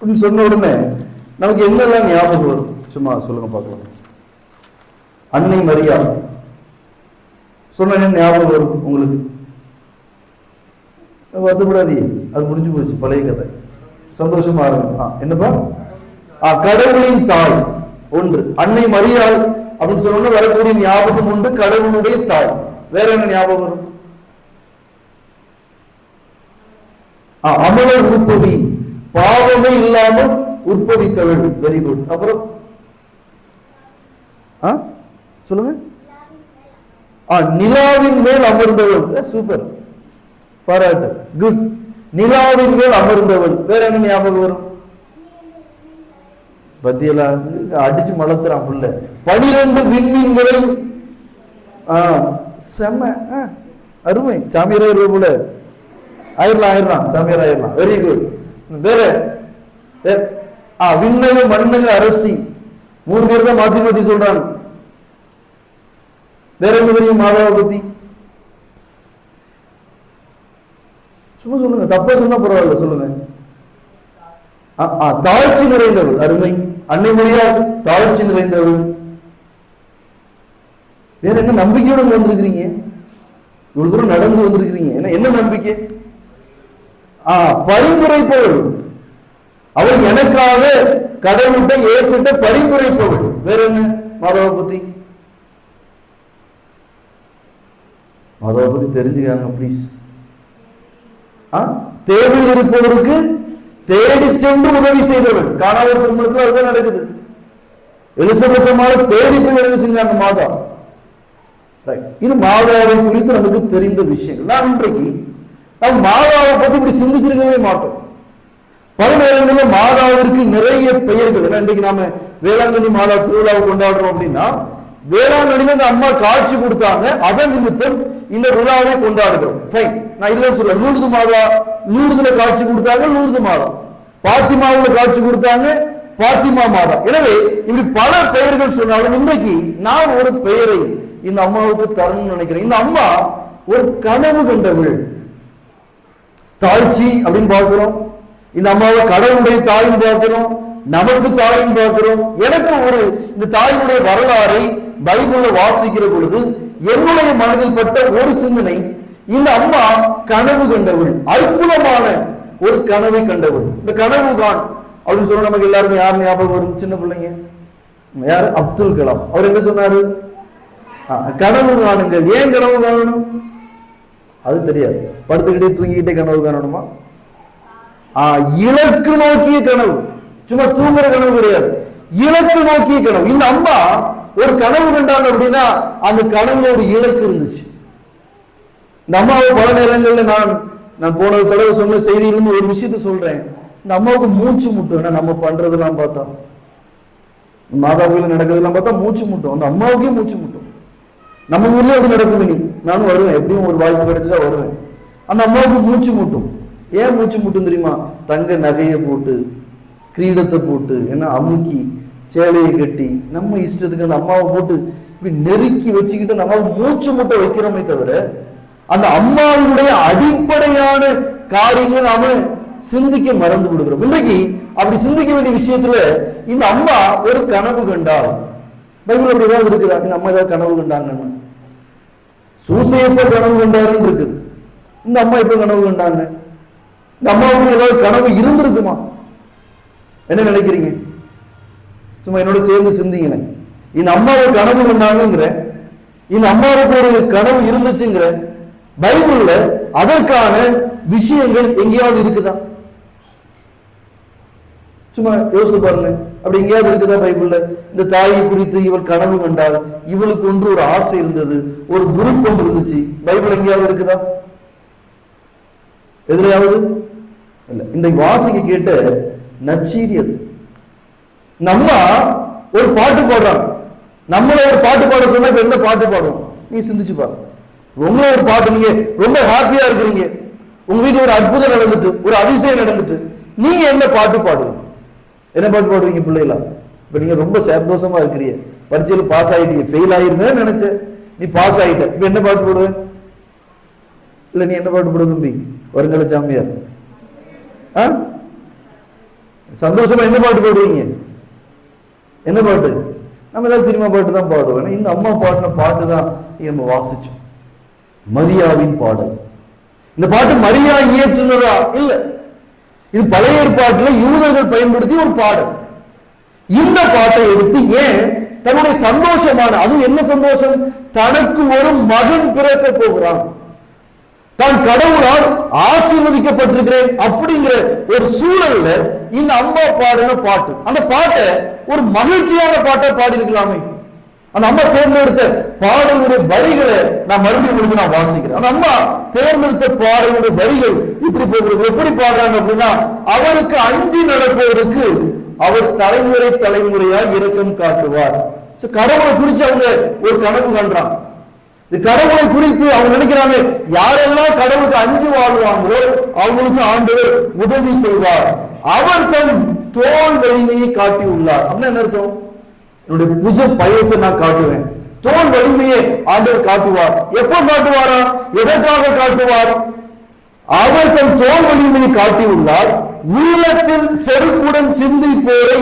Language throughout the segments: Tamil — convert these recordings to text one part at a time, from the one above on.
அப்படின்னு சொன்ன உடனே நமக்கு என்னெல்லாம் ஞாபகம் வரும்? சும்மா சொல்லுங்க பார்க்கலாம். அன்னை மரியா. சொன்ன என்ன ஞாபகம் வரும் உங்களுக்கு. வருத்தப்படாதே அது முடிஞ்சு போச்சு பழைய கதை. சந்தோஷமா இருக்கும் ஆ என்னப்பா? ஆ கடவுளின் தாய். ஒன்று. அன்னை மரியாள் அப்படின்னு சொன்ன வரக்கூடிய ஞாபகம் உண்டு கடவுளுடைய தாய். வேற என்ன ஞாபகம் வரும்? ஆ, அமல உற்பவி பாவமே இல்லாமல் உற்பவித்தவள் வெரி குட் அப்புறம்? ஆ? சொல்லுங்க. ஆ நிலாவின் மேல் அமர்ந்தவள் சூப்பர் பாராட்டு. குட் நிலாவின் மேல் அமர்ந்தவள் வேற என்ன ஞாபகம் வரும்? பத்தியலா? அடிச்சு மலத்துறான் புள்ள. பனிரெண்டு விண்மீன்களை ஆ செம்ம. ஆ, அருமை. சாமியார் போல. ஆயிரலாம் ஆயிரலாம். சாமியார் ஆயிரலாம். வெரி குட் வேற வே- ஆ விண்ணக மண்ணக அரசி. மூணு பேர் தான் மாத்தி மாத்தி சொல்றாங்க. வேற என்ன தெரியும் மாதாவை பத்தி? சும்மா சொல்லுங்க தப்பா சொன்னா பரவாயில்ல சொல்லுங்க. தாழ்ச்சி நிறைந்தவள் அருமை. அன்னை மரியா தாழ்ச்சி நிறைந்தவள் வேற என்ன நம்பிக்கையோட வந்திருக்கிறீங்க? இவ்வளவு தூரம் நடந்து வந்திருக்கிறீங்க. என்ன என்ன நம்பிக்கை? பரிந்துரைப்பவள் அவள் எனக்காக கடவுள்கிட்ட இயேசுட்ட பரிந்துரைப்பவள் வேற என்ன? மாதவ பத்தி. மாதவ பத்தி தெரிஞ்சுக்காங்க ப்ளீஸ் ஆ தேவையில் இருப்பவருக்கு தேடி சென்று உதவி செய்தவள் காணாமல் திருமணத்தில் அதுதான் நடக்குது. எலிசபெத் தேடி போய் உதவி செஞ்சாங்க மாதா. இது மாதாவை குறித்து நமக்கு தெரிந்த விஷயங்கள். நான் இன்றைக்கு நம்ம மாதாவை பத்தி இப்படி சிந்திச்சிருக்கவே மாட்டோம். பல நேரங்களில் மாதாவிற்கு நிறைய பெயர்கள். ஏன்னா இன்றைக்கு நாம வேளாங்கண்ணி மாதா திருவிழாவை கொண்டாடுறோம் அப்படின்னா வேளாங்கண்ணில இந்த அம்மா காட்சி கொடுத்தாங்க. அதன் நிமித்தம் இந்த விழாவை கொண்டாடுகிறோம். ஃபைன் நான் இல்லைன்னு சொல்ல லூர்து மாதா லூர்துல காட்சி கொடுத்தாங்க லூர்து மாதா. பாத்திமாவுல காட்சி கொடுத்தாங்க பாத்திமா மாதா. எனவே இப்படி பல பெயர்கள் சொன்னாலும் இன்றைக்கு நான் ஒரு பெயரை இந்த அம்மாவுக்கு தரணும்னு நினைக்கிறேன். இந்த அம்மா ஒரு கனவு கொண்டவள். தாழ்ச்சி அப்படின்னு பார்க்கிறோம். இந்த அம்மாவை கடவுளுடைய தாயும் பார்க்கிறோம். நமக்கு தாயும் பார்க்கிறோம். எனக்கு ஒரு இந்த தாயினுடைய வரலாறை பைபிள்ல வாசிக்கிற பொழுது என்னுடைய மனதில் பட்ட ஒரு சிந்தனை இந்த அம்மா கனவு கண்டவள் அற்புதமான ஒரு கனவை கண்டவள். இந்த கனவு தான் அப்படின்னு சொன்ன நமக்கு எல்லாருமே யார் ஞாபகம் வரும்? சின்ன பிள்ளைங்க. யார்? அப்துல் கலாம். அவர் என்ன சொன்னாரு? கனவு காணுங்கள். ஏன் கனவு காணணும்? அது தெரியாது. படுத்துக்கிட்டே தூங்கிக்கிட்டே கனவு காணணுமா? ஆ, இலக்கு நோக்கிய கனவு. சும்மா தூங்குற கனவு கிடையாது. இலக்கு நோக்கிய கனவு. இந்த அம்மா ஒரு கனவு கண்டாங்க அப்படின்னா அந்த கனவுல ஒரு இலக்கு இருந்துச்சு. இந்த அம்மாவை பல நேரங்கள்ல நான் நான் போன தடவை சொன்ன செய்தியிலிருந்து ஒரு விஷயத்த சொல்றேன். இந்த அம்மாவுக்கு மூச்சு முட்டும். நம்ம பண்றதெல்லாம் பார்த்தா. மாதா கோயில் நடக்கிறதெல்லாம் பார்த்தா மூச்சு முட்டும். அந்த அம்மாவுக்கே மூச்சு முட்டும். நம்ம ஊர்ல அப்படி நடக்கும் இனி. நானும் வருவேன். எப்படியும் ஒரு வாய்ப்பு கிடைச்சா வருவேன். அந்த அம்மாவுக்கு மூச்சு மூட்டும். ஏன் மூச்சு மூட்டும் தெரியுமா? தங்க நகையை போட்டு கிரீடத்தை போட்டு என்ன அமுக்கி சேலையை கட்டி நம்ம இஷ்டத்துக்கு அந்த அம்மாவை போட்டு இப்படி நெருக்கி வச்சுக்கிட்டு அந்த அம்மாவை மூச்சு மூட்டை வைக்கிறோமே தவிர அந்த அம்மாவுடைய அடிப்படையான காரியங்களை நாம சிந்திக்க மறந்து கொடுக்குறோம் இன்றைக்கு அப்படி சிந்திக்க வேண்டிய விஷயத்துல இந்த அம்மா ஒரு கனவு கண்டாள். பைபிள் அப்படி ஏதாவது இருக்குதா? இந்த அம்மா ஏதாவது கனவு கண்டாங்கன்னு. சூசையப்போ கனவு கண்டாருன்னு இருக்குது. இந்த அம்மா இப்போ கனவு கண்டாங்க? இந்த அம்மாவுக்கு ஏதாவது கனவு இருந்திருக்குமா? என்ன நினைக்கிறீங்க? சும்மா என்னோட சேர்ந்து சிந்திங்களேன். இந்த அம்மாவை கனவு கண்டாங்கிற இந்த அம்மாவுக்கு ஒரு கனவு இருந்துச்சுங்கிற பைபிள்ல அதற்கான விஷயங்கள் எங்கேயாவது இருக்குதா? சும்மா யோசித்து பாருங்க. அப்படி எங்கேயாவது இருக்குதா பைபிள்ல? இந்த தாயை குறித்து இவள் கனவு கண்டால் இவளுக்கு ஒன்று ஒரு ஆசை இருந்தது. ஒரு விருப்பம் இருந்துச்சு. பைபிள் எங்கேயாவது இருக்குதா? எதுலையாவது? இல்ல இன்றைக்கு வாசிக்க கேட்ட நச்சீதி அது. நம்ம ஒரு பாட்டு பாடுறாங்க நம்மள ஒரு பாட்டு பாட சொன்னா எந்த பாட்டு பாடுவோம்? நீ சிந்திச்சு பாரு. உங்களை ஒரு பாட்டு நீங்க ரொம்ப ஹாப்பியா இருக்கிறீங்க. உங்க வீட்டுல ஒரு அற்புதம் நடந்துட்டு ஒரு அதிசயம் நடந்துட்டு நீங்க என்ன பாட்டு பாடுவீங்க என்ன பாட்டு பாடுவீங்க பிள்ளைகளா? இப்ப நீங்க ரொம்ப சந்தோஷமா இருக்கிறீ பரீட்சையில பாஸ் ஆயிட்டீங்க. ஃபெயில் ஆயிருந்தே நினைச்ச நீ பாஸ் ஆயிட்ட. இப்ப என்ன பாட்டு பாடுவ இல்ல நீ என்ன பாட்டு பாடுவ தம்பி? வருங்கால சாமியார். ஆ? சந்தோஷமா என்ன பாட்டு பாடுவீங்க என்ன பாட்டு? நம்ம ஏதாவது சினிமா பாட்டு தான் பாடுவோம். ஆனா இந்த அம்மா பாடின பாட்டு தான் நம்ம வாசிச்சோம். மரியாவின் பாடல். இந்த பாட்டு மரியா இயற்றுனதா? இல்லை. இது பழைய ஏற்பாட்டில் யூதர்கள் பயன்படுத்தி ஒரு பாடல். இந்த பாட்டை எடுத்து ஏன் தன்னுடைய சந்தோஷமான அதுவும் என்ன சந்தோஷம்? தனக்கு ஒரு மகன் பிறக்க போகிறான். தான் கடவுளால் ஆசீர்வதிக்கப்பட்டிருக்கிறேன் அப்படிங்கிற ஒரு சூழல்ல இந்த அம்மா பாடின பாட்டு. அந்த பாட்டை ஒரு மகிழ்ச்சியான பாட்டை பாடி இருக்கலாமே அந்த அம்மா தேர்ந்தெடுத்த பாடலுடைய வரிகளை நான் மறுபடியும் உங்களுக்கு நான் வாசிக்கிறேன். அந்த அம்மா தேர்ந்தெடுத்த பாடலுடைய வரிகள் இப்படி போகிறது. எப்படி பாடுறாங்க அப்படின்னா அவருக்கு அஞ்சு நடப்பவருக்கு அவர் தலைமுறை தலைமுறையா இறக்கம் காட்டுவார். கடவுளை குறிச்சு அவங்க ஒரு கணக்கு பண்றான் இது கடவுளை குறித்து அவங்க நினைக்கிறாங்க யாரெல்லாம் கடவுளுக்கு அஞ்சு வாழ்வாங்களோ அவங்களுக்கு ஆண்டவர் உதவி செய்வார். அவர் தன் தோல் வலிமையை காட்டியுள்ளார். அப்படின்னு என்ன அர்த்தம்? என்னுடைய புஜ பயத்தை நான் காட்டுவேன். தோல் வலிமையை ஆண்டவர் காட்டுவார். எப்போ காட்டுவாரா? எதற்காக காட்டுவார்? அவர் தன் தோல் வலிமையை காட்டியுள்ளார். உள்ளத்தில் செருக்குடன் சிந்தி போரை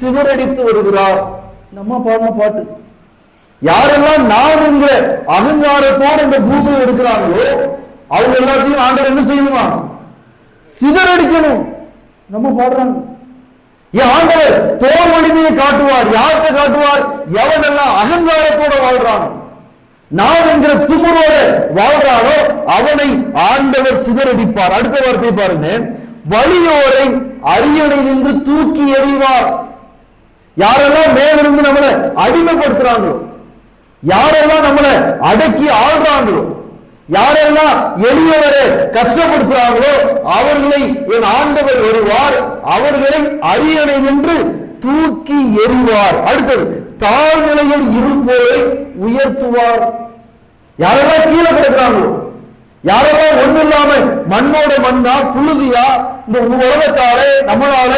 சிதறடித்து வருகிறார். நம்ம பாடின பாட்டு. யாரெல்லாம் நான் என்கிற அகங்காரத்தோடு இந்த பூமியில் இருக்கிறாங்களோ அவங்க எல்லாத்தையும் ஆண்டவர் என்ன செய்யணுமா? சிதறடிக்கணும். நம்ம பாடுறாங்க. ஆண்டவர் தோல்வடிமையை காட்டுவார் யார்கிட்ட காட்டுவார்? எவனெல்லாம் அகங்காரத்தோட வாழ்றானோ நான் என்கிற துமுறோட வாழ்றானோ அவனை ஆண்டவர் சிதறடிப்பார். அடுத்த வார்த்தை பாருங்க. வலியோரை அரியணை நின்று தூக்கி எறிவார். யாரெல்லாம் மேலிருந்து நம்மளை அடிமைப்படுத்துறாங்களோ யாரெல்லாம் நம்மளை அடக்கி ஆள்றாங்களோ யாரெல்லாம் எளியவரை கஷ்டப்படுத்துறாங்களோ அவர்களை என் ஆண்டவர் வருவார். அவர்களை அரியணை நின்று தூக்கி எறிவார். அடுத்தது தாழ்நிலையில் இருப்போரை உயர்த்துவார். யாரெல்லாம் கீழே கிடக்குறாங்களோ யாரெல்லாம் ஒண்ணு இல்லாம மண்ணோட மண்ணா புழுதியா இந்த உலகத்தால நம்மளால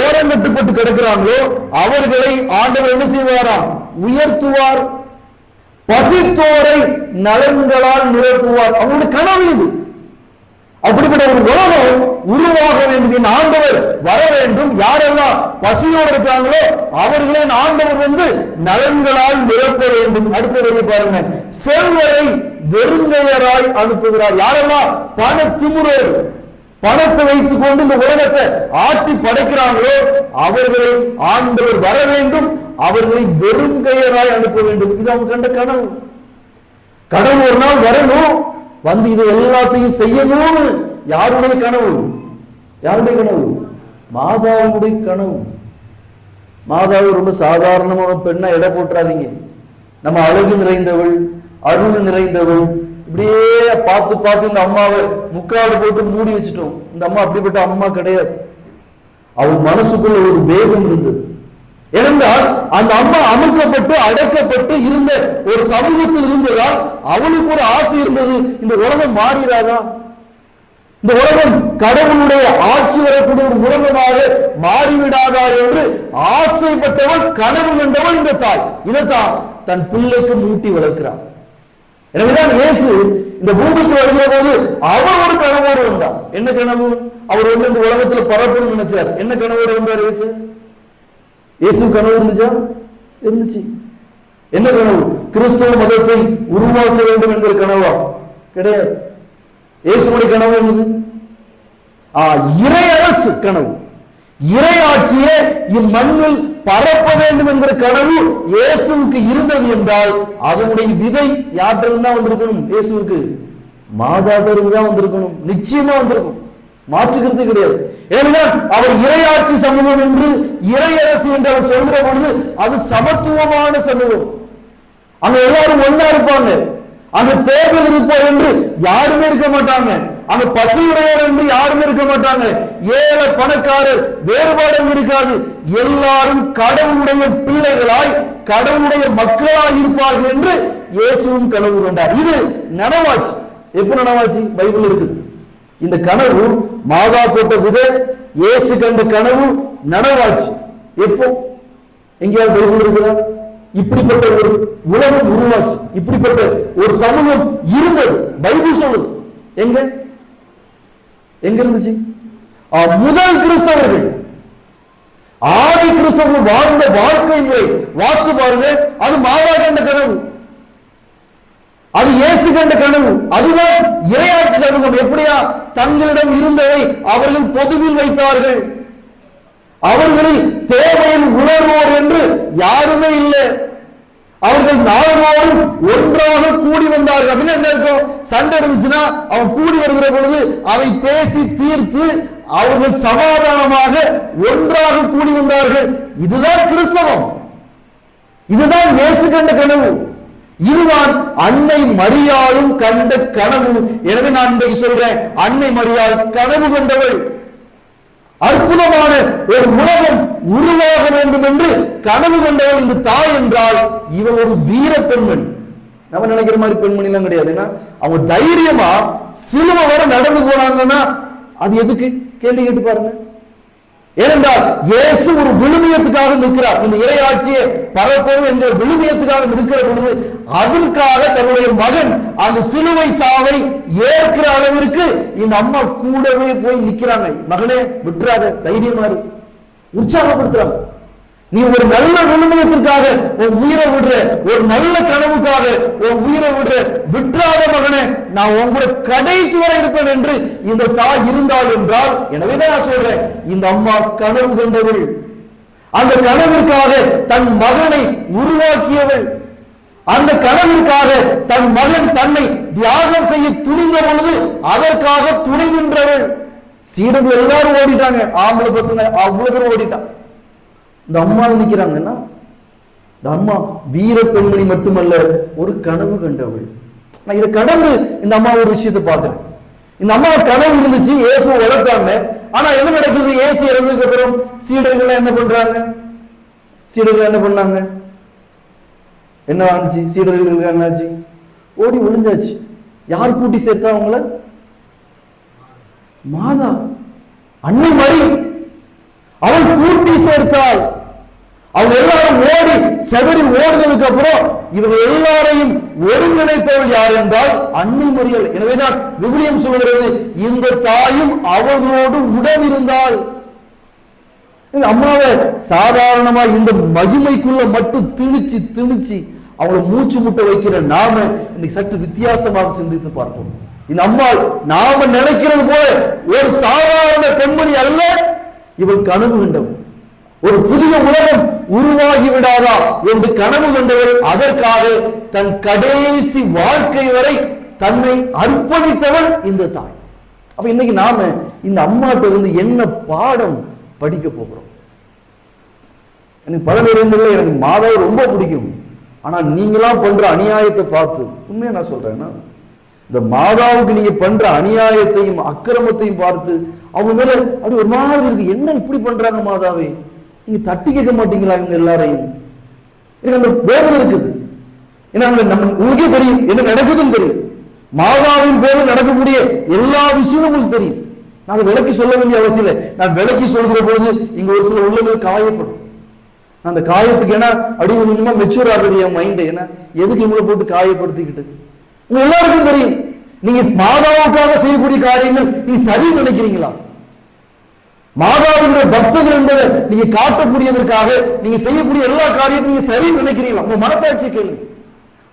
ஓரங்கட்டுப்பட்டு கிடக்கிறாங்களோ அவர்களை ஆண்டவர் என்ன செய்வாராம்? உயர்த்துவார். பசித்தோரை நலன்களால் நிரப்புவார். அவங்களுடைய கனவு இது. அப்படிப்பட்ட ஒரு உலகம் உருவாக வேண்டும் என் ஆண்டவர் வர வேண்டும். யாரெல்லாம் பசியோடு இருக்கிறாங்களோ அவர்களே ஆண்டவர் வந்து நலன்களால் நிரப்ப வேண்டும். அடுத்த பாருங்க. செல்வரை வெறுங்கையராய் அனுப்புகிறார். யாரெல்லாம் பண திமுறோடு பணத்தை வைத்துக் கொண்டு இந்த உலகத்தை ஆட்டி படைக்கிறாங்களோ அவர்களை ஆண்டவர் வர வேண்டும் அவர்களை வெறும் கையராய் அனுப்ப வேண்டும். இது அவங்க கண்ட கனவு. கடவுள் ஒரு நாள் வரணும் வந்து இதை எல்லாத்தையும் செய்யணும்னு யாருடைய கனவு? யாருடைய கனவு? மாதாவுடைய கனவு. மாதாவு ரொம்ப சாதாரணமான பெண்ணா இட போட்டுறாதீங்க. நம்ம அழகு நிறைந்தவள் அருள் நிறைந்தவள் இப்படியே பார்த்து பார்த்து இந்த அம்மாவை முக்காடு போட்டு மூடி வச்சுட்டோம். இந்த அம்மா அப்படிப்பட்ட அம்மா கிடையாது. அவள் மனசுக்குள்ள ஒரு வேகம் இருந்தது. ஏனென்றால் அந்த அம்மா அமுக்கப்பட்டு அடைக்கப்பட்டு இருந்த ஒரு சமூகத்தில் இருந்ததால் அவளுக்கு ஒரு ஆசை இருந்தது இந்த உலகம் மாறிடாதா? இந்த உலகம் கடவுளுடைய ஆட்சி வரக்கூடிய ஒரு உலகமாக மாறிவிடாதா என்று ஆசைப்பட்டவள் கனவு கண்டவள் இந்த தாய். இதைத்தான் தன் பிள்ளைக்கு மூட்டி வளர்க்கிறான். எனவேதான் இயேசு இந்த பூமிக்கு வருகிற போது அவர் ஒரு கனவோடு வந்தார். என்ன கனவு? அவர் வந்து இந்த உலகத்துல பரப்பணும் நினைச்சார். என்ன கனவோடு வந்தார் இயேசு? இயேசு கனவு இருந்துச்சா? இருந்துச்சு. என்ன கனவு? கிறிஸ்துவ மதத்தை உருவாக்க வேண்டும் என்கிற கனவா? கிடையாது. இயேசுடைய கனவு என்னது? ஆ, இறையரசு கனவு. இறையாட்சியை இம்மண்ணில் பரப்ப வேண்டும் என்கிற கனவு இயேசுவுக்கு இருந்தது என்றால் அதனுடைய விதை யார்கிட்ட தான் வந்திருக்கணும்? இயேசுவுக்கு. மாதா தான் வந்திருக்கணும்? நிச்சயமா வந்திருக்கும். மாற்றுக்கிறது கிடையாது. ஏனென்றால் அவர் இறையாட்சி சமூகம் என்று இறையரசு என்று அவர் சொல்கிற பொழுது அது சமத்துவமான சமூகம். அங்க எல்லாரும் ஒன்னா இருப்பாங்க. அங்க தேர்தல் இருப்பார் என்று யாருமே இருக்க மாட்டாங்க. அங்க பசியுடையவர் என்று யாருமே இருக்க மாட்டாங்க. ஏழை பணக்காரர் வேறுபாடு இருக்காது. எல்லாரும் கடவுளுடைய பிள்ளைகளாய் கடவுளுடைய மக்களாய் இருப்பார்கள் என்று இயேசுவும் கனவு கொண்டார். இது நனவாச்சு எப்ப நனவாச்சு பைபிள் இருக்குது இந்த கனவு மாதா போட்ட விதை இயேசு கண்ட கனவு நனவாச்சு எப்போ? எங்கேயாவது பைபிள் இருக்குதா? இப்படிப்பட்ட ஒரு உலகம் உருவாச்சு. இப்படிப்பட்ட ஒரு சமூகம் இருந்தது. பைபிள் சொல்லுது. எங்க? எங்க இருந்துச்சு? முதல் கிறிஸ்தவர்கள். கிறிஸ்தவர்கள் வாழ்ந்த வாழ்க்கை முறை வாஸ்து பாருங்க. அது மாதா கண்ட கனவு. அது இயேசு கண்ட கனவு. அதுதான் இரையாட்சி சமூகம். எப்படியா? தங்களிடம் இருந்ததை அவர்கள் பொதுவில் வைத்தார்கள். அவர்களில் தேவையில் உணர்வோர் என்று யாருமே இல்லை. அவர்கள் நாள்தோறும் ஒன்றாக கூடி வந்தார்கள். அப்படின்னு என்ன இருக்கும்? சண்டை இருந்துச்சுன்னா அவன் கூடி வருகிற பொழுது அதை பேசி தீர்த்து அவர்கள் சமாதானமாக ஒன்றாக கூடி வந்தார்கள். இதுதான் கிறிஸ்தவம். இதுதான் இயேசு கண்ட கனவு. இதுதான் அன்னை மரியாளும் கண்ட கனவு. எனவே நான் இன்றைக்கு சொல்றேன் அன்னை மரியாள் கனவு கொண்டவள். அற்புதமான ஒரு உலகம் உருவாக வேண்டும் என்று கனவு கொண்டவள் இந்த தாய் என்றால் இவள் ஒரு வீர பெண்மணி. நம்ம நினைக்கிற மாதிரி பெண்மணி எல்லாம் கிடையாது. ஏன்னா அவங்க தைரியமா சிலுவை வர நடந்து போனாங்கன்னா அது எதுக்கு? கேள்வி கேட்டு பாருங்க. ஏனென்றால் இயேசு ஒரு விழுமியத்துக்காக நிற்கிறார். இந்த இறையாட்சியை பரப்பணும் என்ற விழுமியத்துக்காக நிற்கிற பொழுது அதற்காக தன்னுடைய மகன் அந்த சிலுவை சாவை ஏற்கிற அளவிற்கு இந்த அம்மா கூடவே போய் நிற்கிறாங்க. மகனே விட்டுறாத தைரியமா இரு. உற்சாகப்படுத்துறாங்க. நீ ஒரு நல்ல விழுமியத்திற்காக உன் உயிரை விடுற ஒரு நல்ல கனவுக்காக உன் உயிரை விடுற விட்டுறாத மகனே நான் உங்களோட கடைசி வரை இருப்பேன் என்று இந்த தாய் இருந்தாள் என்றால் எனவே தான் நான் சொல்றேன் இந்த அம்மா கனவு கண்டவள். அந்த கனவிற்காக தன் மகனை உருவாக்கியவள். அந்த கனவிற்காக தன் மகன் தன்னை தியாகம் செய்ய துணிந்த பொழுது அதற்காக துணை நின்றவள் சீடர்கள் எல்லாரும் ஓடிட்டாங்க. ஆம்பளை பசங்க அவ்வளவு பேரும் ஓடிட்டான் இந்த அம்மா நிக்கிறாங்கன்னா இந்த அம்மா வீர பெண்மணி மட்டுமல்ல ஒரு கனவு கண்டவள். நான் இதை கடந்து இந்த அம்மா ஒரு விஷயத்தை பார்க்கிறேன். இந்த அம்மா கனவு இருந்துச்சு இயேசு வளர்த்தாங்க. ஆனா என்ன நடக்குது? இயேசு இறந்ததுக்கு அப்புறம் சீடர்கள் என்ன பண்றாங்க? சீடர்கள் என்ன பண்ணாங்க? என்ன ஆச்சு சீடர்களுக்கு என்னாச்சு? ஓடி ஒளிஞ்சாச்சு. யார் கூட்டி சேர்த்தா அவங்கள? மாதா. அன்னை மாதிரி அவள் கூட்டி சேர்த்தாள். அவங்க எல்லாரும் ஓடி செவரி ஓடுனதுக்கு அப்புறம் இவங்க எல்லாரையும் ஒருங்கிணைத்தவள் யார் என்றால் அன்னை மறியல் எனவேதான் விவிலியம் சொல்கிறது இந்த தாயும் அவர்களோடு உடன் இருந்தாள் அம்மாவை சாதாரணமா இந்த மகிமைக்குள்ள மட்டும் திணிச்சு திணிச்சு அவங்கள மூச்சு முட்டை வைக்கிற நாம இன்னைக்கு சற்று வித்தியாசமாக சிந்தித்து பார்ப்போம். இந்த அம்மாள் நாம நினைக்கிறது போல ஒரு சாதாரண பெண்மணி அல்ல இவள் கனவு கண்டவள். ஒரு புதிய உலகம் உருவாகி விடாதா என்று கனவு கண்டவள். அதற்காக தன் கடைசி வாழ்க்கை வரை தன்னை அர்ப்பணித்தவள் இந்த தாய். அப்ப இன்னைக்கு நாம இந்த அம்மாட்ட இருந்து என்ன பாடம் படிக்க போகிறோம்? எனக்கு பல நேரங்களில் எனக்கு மாதாவை ரொம்ப பிடிக்கும். ஆனா நீங்களாம் பண்ற அநியாயத்தை பார்த்து உண்மையா நான் சொல்றேன்னா இந்த மாதாவுக்கு நீங்க பண்ற அநியாயத்தையும் அக்கிரமத்தையும் பார்த்து அவங்க மேல அப்படி ஒரு மாதிரி இருக்கு. என்ன இப்படி பண்றாங்க மாதாவே? நீங்க தட்டி கேட்க மாட்டீங்களா இவங்க எல்லாரையும்? எனக்கு அந்த வேதனை இருக்குது. ஏன்னா நம்ம உங்களுக்கே தெரியும். என்ன நடக்குதுன்னு தெரியும். மாதாவின் பேரில் நடக்கக்கூடிய எல்லா விஷயமும் உங்களுக்கு தெரியும். நான் அதை விளக்கி சொல்ல வேண்டிய அவசியம் இல்லை. நான் விளக்கி சொல்கிற பொழுது இங்க ஒரு சில உள்ளங்கள் காயப்படும். நான் அந்த காயத்துக்கு ஏன்னா அடி கொஞ்சமா மெச்சூர் ஆகுது என் மைண்ட் ஏன்னா எதுக்கு இவங்களை போட்டு காயப்படுத்திக்கிட்டு? உங்க எல்லாருக்கும் தெரியும். நீங்க மாதாவுக்காக செய்யக்கூடிய காரியங்கள் நீங்க சரி நினைக்கிறீங்களா? மாதாவினுடைய பக்தர்கள் என்பதை நீங்க காட்டக்கூடியதற்காக நீங்க செய்யக்கூடிய எல்லா காரியத்தையும் நீங்க சரி நினைக்கிறீங்களா? உங்க மனசாட்சி கேளுங்க.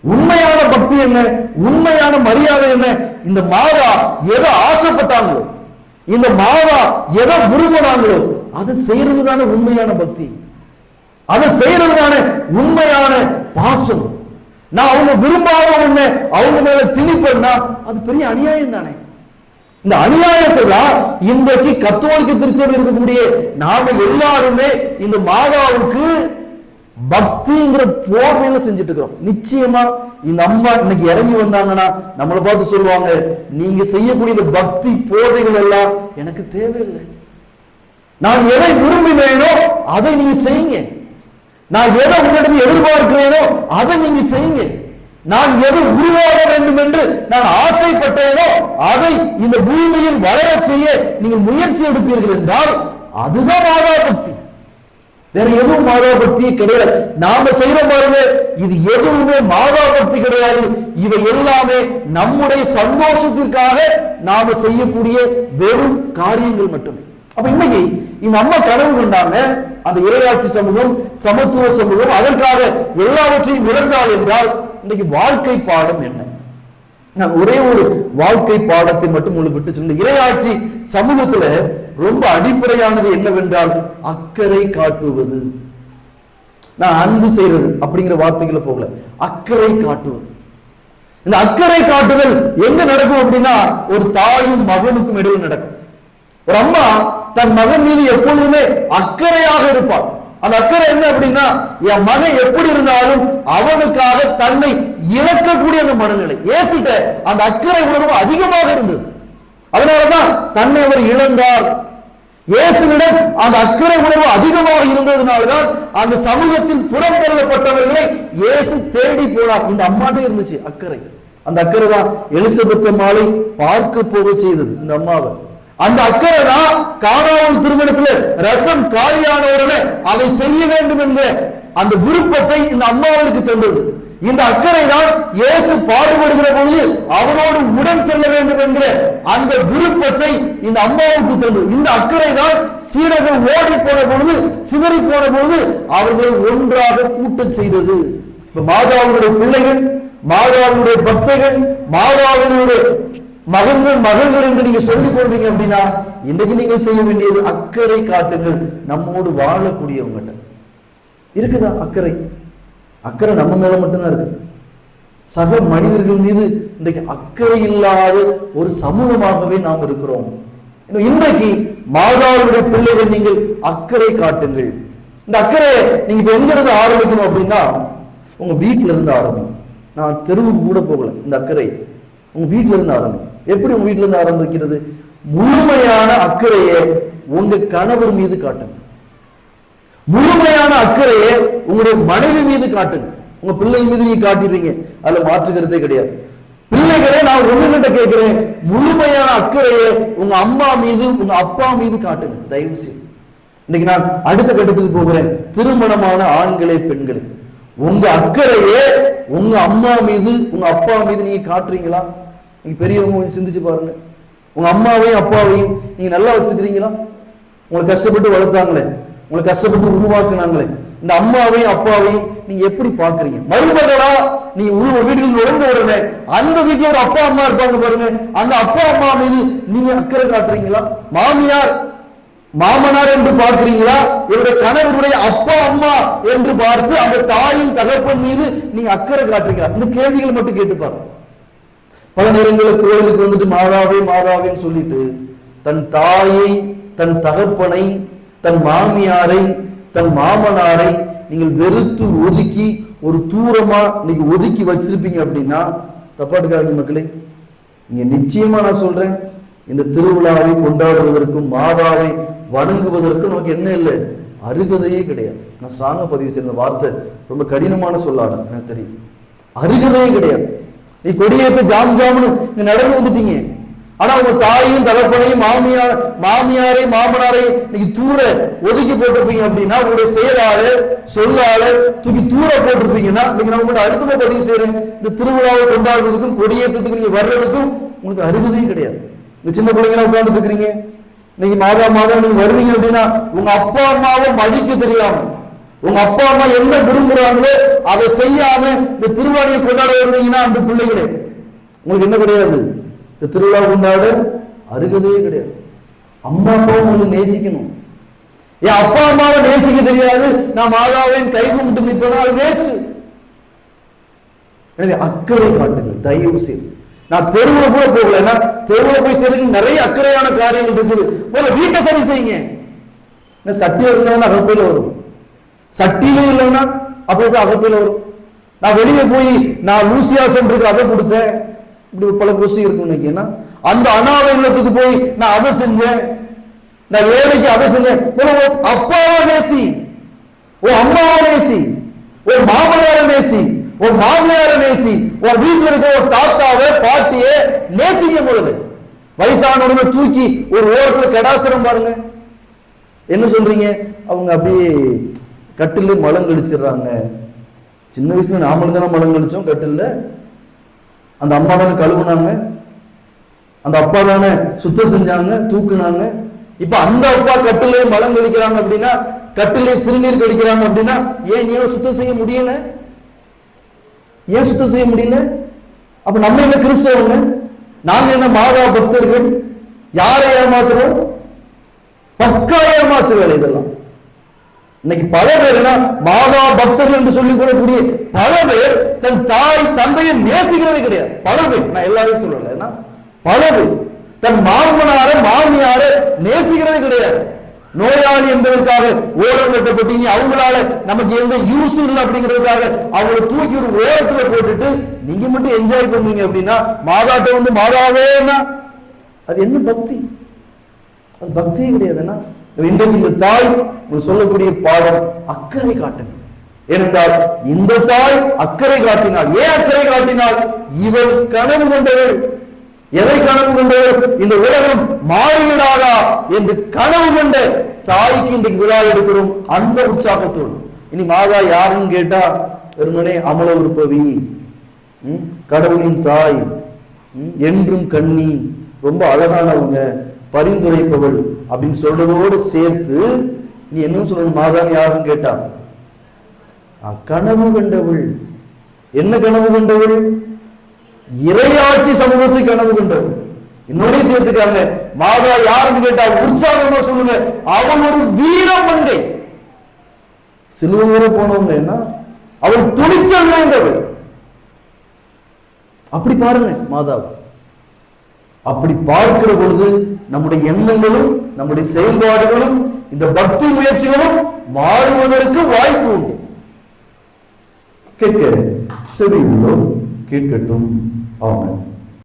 உண்மையான பக்தி என்ன? உண்மையான மரியாதை என்ன? இந்த மாதா எதை ஆசைப்பட்டாங்களோ இந்த மாதா எதை விரும்பினாங்களோ அதை செய்யறது தானே உண்மையான பக்தி. அதை செய்யறது தானே உண்மையான பாசம். நான் அவங்க விரும்பாத ஒண்ணு அவங்க மேல திணிப்பேன்னா அது பெரிய அநியாயம் தானே. இந்த அநியாயத்தை தான் இன்றைக்கு கத்தோலிக்க திருச்சபையில் இருக்கக்கூடிய நாம எல்லாருமே இந்த மாதாவுக்கு பக்திங்கிற போர்வையில செஞ்சுட்டு இருக்கிறோம் நிச்சயமா இந்த அம்மா இன்னைக்கு இறங்கி வந்தாங்கன்னா நம்மளை பார்த்து சொல்லுவாங்க நீங்க செய்யக்கூடிய இந்த பக்தி போதைகள் எல்லாம் எனக்கு தேவையில்லை. நான் எதை விரும்பினேனோ அதை நீங்க செய்யுங்க. நான் எதை உங்களிடம் எதிர்பார்க்கிறேனோ அதை நீங்க செய்யுங்க. நான் எது உருவாக வேண்டும் என்று நான் ஆசைப்பட்டேனோ அதை இந்த பூமியில் வளர செய்ய நீங்கள் முயற்சி எடுப்பீர்கள் என்றால் அதுதான் மாதா பக்தி. வேற எதுவும் மாதா பக்தி கிடையாது. நாம செய்யற பாருங்க இது எதுவுமே மாதா பக்தி கிடையாது. இவை எல்லாமே நம்முடைய சந்தோஷத்திற்காக நாம செய்யக்கூடிய வெறும் காரியங்கள் மட்டுமே. அப்ப இன்னைக்கு இந்த அம்மா கனவு கொண்டாங்க. அந்த இரையாட்சி சமூகம் சமத்துவ சமூகம் அதற்காக எல்லாவற்றையும் இழந்தால் என்றால் இன்னைக்கு வாழ்க்கை பாடம் என்ன? நான் ஒரே ஒரு வாழ்க்கை பாடத்தை மட்டும் உங்களுக்கு விட்டு சொன்ன இரையாட்சி சமூகத்துல ரொம்ப அடிப்படையானது என்னவென்றால் அக்கறை காட்டுவது. நான் அன்பு செய்யறது அப்படிங்கிற வார்த்தைகளை போகல. அக்கறை காட்டுவது. இந்த அக்கறை காட்டுதல் எங்க நடக்கும் அப்படின்னா ஒரு தாயும் மகனுக்கும் இடையில் நடக்கும். ஒரு அம்மா தன் மகன் மீது எப்பொழுதுமே அக்கறையாக இருப்பாள் அந்த அக்கறை என்ன அப்படின்னா என் மகன் எப்படி இருந்தாலும் அவனுக்காக தன்னை இழக்கக்கூடிய அந்த மனநிலை. ஏசிட்ட அந்த அக்கறை உணர்வு அதிகமாக இருந்தது. அதனாலதான் தன்னை அவர் இழந்தார். இயேசுவிடம் அந்த அக்கறை உணர்வு அதிகமாக இருந்ததுனால்தான் அந்த சமூகத்தில் புறம்பெறப்பட்டவர்களை இயேசு தேடி போனார். இந்த அம்மாட்டே இருந்துச்சு அக்கறை. அந்த அக்கறை தான் எலிசபெத் மாலை பார்க்க போக செய்தது. இந்த அம்மாவை. அந்த அக்கறை தான் காணாமல் திருமணத்துல ரசம் காலியான உடனே அதை செய்ய வேண்டும் என்ற அந்த விருப்பத்தை இந்த அம்மாவிற்கு தந்தது. இந்த அக்கறை தான் இயேசு பாடுபடுகிற பொழுது அவரோடு உடன் செல்ல வேண்டும் என்ற அந்த விருப்பத்தை இந்த அம்மாவுக்கு தந்தது. இந்த அக்கறை தான் சீரர்கள் ஓடி போன பொழுது சிதறி போன பொழுது அவர்களை ஒன்றாக கூட்டச் செய்தது. மாதாவுடைய பிள்ளைகள் மாதாவுடைய பக்தைகள் மாதாவினுடைய மகன்கள் மகள்கள் என்று நீங்க சொல்லிக் கொள்வீங்க அப்படின்னா இன்னைக்கு நீங்க செய்ய வேண்டியது அக்கறை காட்டுங்கள். நம்மோடு வாழக்கூடியவங்ககிட்ட இருக்குதா அக்கறை? அக்கறை நம்ம மேல மட்டும்தான் இருக்குது. சக மனிதர்கள் மீது இன்றைக்கு அக்கறை இல்லாத ஒரு சமூகமாகவே நாம் இருக்கிறோம். இன்றைக்கு மாதாவுடைய பிள்ளைகள் நீங்கள் அக்கறை காட்டுங்கள். இந்த அக்கறை நீங்க இப்ப எங்க இருந்து ஆரம்பிக்கணும் அப்படின்னா உங்க வீட்டில இருந்து ஆரம்பிக்கும் நான் தெருவுக்கு கூட போகல இந்த அக்கறை. உங்க வீட்டில இருந்து ஆரம்பிக்கும் எப்படி உங்க வீட்டுல இருந்து ஆரம்பிக்கிறது? முழுமையான அக்கறையை உங்க கணவர் மீது காட்டுங்க. முழுமையான அக்கறையை உங்களுடைய மனைவி மீது காட்டுங்க. உங்க பிள்ளை மீது நீங்க காட்டிடுறீங்க. அதுல மாற்றுக்கிறதே கிடையாது. பிள்ளைகளே நான் உங்ககிட்ட கேட்கிறேன். முழுமையான அக்கறையை உங்க அம்மா மீது உங்க அப்பா மீது காட்டுங்க. தயவு செய்து. இன்னைக்கு நான் அடுத்த கட்டத்துக்கு போகிறேன். திருமணமான ஆண்களே பெண்களே. உங்க அக்கறையே உங்க அம்மா மீது உங்க அப்பா மீது நீங்க காட்டுறீங்களா? நீங்க பெரியவங்க கொஞ்சம் சிந்திச்சு பாருங்க. உங்க அம்மாவையும் அப்பாவையும் நீங்க நல்லா வச்சுக்கிறீங்களா உங்களை கஷ்டப்பட்டு வளர்த்தாங்களே உங்களை கஷ்டப்பட்டு உருவாக்குனாங்களே இந்த அம்மாவையும் அப்பாவையும் நீங்க எப்படி பாக்குறீங்க மருமகளா நீ உருவ வீட்டில் நுழைந்த உடனே அந்த வீட்டுல ஒரு அப்பா அம்மா இருப்பாங்க பாருங்க. அந்த அப்பா அம்மா மீது நீங்க அக்கறை காட்டுறீங்களா? மாமியார் மாமனார் என்று பார்க்கிறீங்களா? இவருடைய கணவருடைய அப்பா அம்மா என்று பார்த்து அந்த தாயின் தகப்பன் மீது நீங்க அக்கறை காட்டுறீங்களா? இந்த கேள்விகளை மட்டும் கேட்டு பாருங்க பல நேரங்களில் கோயிலுக்கு வந்துட்டு மாதாவே மாதாவேன்னு சொல்லிட்டு தன் தாயை தன் தகப்பனை தன் மாமியாரை தன் மாமனாரை நீங்கள் வெறுத்து ஒதுக்கி ஒரு தூரமா நீங்க ஒதுக்கி வச்சிருப்பீங்க அப்படின்னா தப்பாட்டுக்காரங்க மக்களே. இங்க நிச்சயமா நான் சொல்றேன் இந்த திருவிழாவை கொண்டாடுவதற்கும் மாதாவை வணங்குவதற்கும் நமக்கு என்ன இல்லை? அருகதையே கிடையாது. நான் ஸ்ட்ராங்க பதிவு செய்த வார்த்தை ரொம்ப கடினமான சொல்லாடம் எனக்கு தெரியும். அருகதையே கிடையாது. நீ கொடியேற்ற ஜாம் ஜாம்னு நீங்க நடந்து வந்துட்டீங்க. ஆனா உங்க தாயையும் தகப்பனையும் மாமியார் மாமியாரை மாமனாரை நீங்க தூர ஒதுக்கி போட்டிருப்பீங்க அப்படின்னா உங்களுடைய செயலாளு சொல்லாளு தூக்கி தூர போட்டிருப்பீங்கன்னா நீங்க நான் உங்களோட அடுத்தமா பதிவு செய்யறேன் இந்த திருவிழாவை கொண்டாடுறதுக்கும் கொடியேற்றத்துக்கு நீங்க வர்றதுக்கும் உங்களுக்கு அருகதையும் கிடையாது. இந்த சின்ன பிள்ளைங்க உட்கார்ந்துட்டு இருக்கிறீங்க. நீங்க மாதா மாதம் நீங்க வருவீங்க அப்படின்னா உங்க அப்பா அம்மாவை மதிக்க தெரியாம உங்க அப்பா அம்மா என்ன விரும்புறாங்களோ அதை செய்யாம இந்த திருவாடியை கொண்டாட வருவீங்கன்னா அந்த பிள்ளைகளே. உங்களுக்கு என்ன கிடையாது? இந்த திருவிழா கொண்டாட அருகதையே கிடையாது. அம்மா அப்பாவும் உங்களுக்கு நேசிக்கணும். என் அப்பா அம்மாவை நேசிக்க தெரியாது. நான் மாதாவையும் கை கும்பிட்டு நிற்பதா அது வேஸ்ட் எனவே அக்கறை காட்டுங்கள் தயவு செய்து. நான் தெருவில் கூட போகல. ஏன்னா தெருவில் போய் செய்யறதுக்கு நிறைய அக்கறையான காரியங்கள் இருக்குது. போல வீட்டை சரி செய்யுங்க. என்ன சட்டி இருந்தாலும் அகப்பையில வரும். சட்டியிலே இல்லைன்னா அப்ப எப்படி அகப்பையில வரும். நான் வெளியே போய் நான் லூசியா சென்றுக்கு அதை கொடுத்தேன். இப்படி பல கொசி இருக்கும் இன்னைக்கு அந்த அனாதை இல்லத்துக்கு போய் நான் அதை செஞ்சேன். நான் ஏழைக்கு அதை செஞ்சேன். அப்பாவை நேசி உன் அம்மாவை நேசி ஒரு மாமனாரை நேசி ஒரு மாமியாரை நேசி ஒரு வீட்டில் இருக்க ஒரு தாத்தாவை பாட்டியை நேசிக்கும் பொழுது. வயசானவங்க தூக்கி ஒரு ஓரத்தில் கடாசுரம் பாருங்க. என்ன சொல்றீங்க? அவங்க அப்படியே கட்டிலே மலம் கழிச்சிடுறாங்க சின்ன வயசுல நாமளும் தானே மலம் கழிச்சோம் கட்டில்ல அந்த அம்மா தானே கழுவுனாங்க. அந்த அப்பா தானே சுத்தம் செஞ்சாங்க தூக்குனாங்க. இப்ப அந்த அப்பா கட்டிலே மலம் கழிக்கிறாங்க அப்படின்னா கட்டிலே சிறுநீர் கழிக்கிறாங்க அப்படின்னா ஏன் நீ சுத்தம் செய்ய முடியல? ஏன் சுத்தம் செய்ய முடியல? அப்ப நம்ம என்ன கிறிஸ்தவங்க? நாங்க என்ன மாதா பக்தர்கள்? யாரை ஏமாத்துறோம்? பக்கா ஏமாத்து வேலை இதெல்லாம். இன்னைக்கு பல பேர் என்ன மாதா பக்தர்கள் என்று சொல்லி கூடக்கூடிய பல பேர் தன் தாய் தந்தையை நேசிக்கிறதே கிடையாது. பல பேர் நான் எல்லாரையும் சொல்லல. பல பேர் தன் மாமனார மாமியார நேசிக்கிறதே கிடையாது. நோயாளி என்பதற்காக ஓரம் கட்டப்பட்டீங்க அவங்களால நமக்கு எந்த யூஸ் இல்லை அப்படிங்கிறதுக்காக அவங்களை தூக்கி ஒரு ஓரத்துல போட்டுட்டு நீங்க மட்டும் என்ஜாய் பண்ணுவீங்க அப்படின்னா மாதாட்ட வந்து மாதாவேனா அது என்ன பக்தி? அது பக்தியே கிடையாதுன்னா இன்றைக்கு இந்த தாய் சொல்லக்கூடிய பாடம் அக்கறை காட்டுங்க ஏனென்றால் இந்த தாய் அக்கறை காட்டினாள் ஏன் அக்கறை காட்டினாள் இவள் கனவு கொண்டவள். எதை கனவு கொண்டவள்? இந்த உலகம் மாறிவிடாதா என்று கனவு கொண்ட தாய்க்கு இன்றைக்கு விழா எடுக்கிறோம் அந்த உற்சாகத்தோடு. இனி மாதா யாருன்னு கேட்டா வெறுமனே அமல உற்பவி கடவுளின் தாய். என்றும் கண்ணி. ரொம்ப அழகானவங்க. பரிந்துரைப்பவள் அப்படின்னு சொல்றதோடு சேர்த்து நீ என்ன சொல்லணும்? மாதான் யாருன்னு கேட்டா கனவு கண்டவள். என்ன கனவு கண்டவள்? இறையாட்சி சமூகத்தை கனவு கண்டவள். இன்னொன்னு சேர்த்துக்காங்க மாதா யாருன்னு கேட்டா உற்சாகமா சொல்லுங்க. அவள் ஒரு வீரமண்டை சிலுவை போனவங்க என்ன? அவள் துணிச்சல் வாய்ந்தவள் அப்படி பாருங்க மாதாவை. அப்படி பார்க்கிற பொழுது நம்முடைய எண்ணங்களும் நம்முடைய செயல்பாடுகளும் இந்த பக்தி முயற்சிகளும் மாறுவதற்கு வாய்ப்பு உண்டு. கேட்க செவி உள்ளோம் கேட்கட்டும். ஆமாம்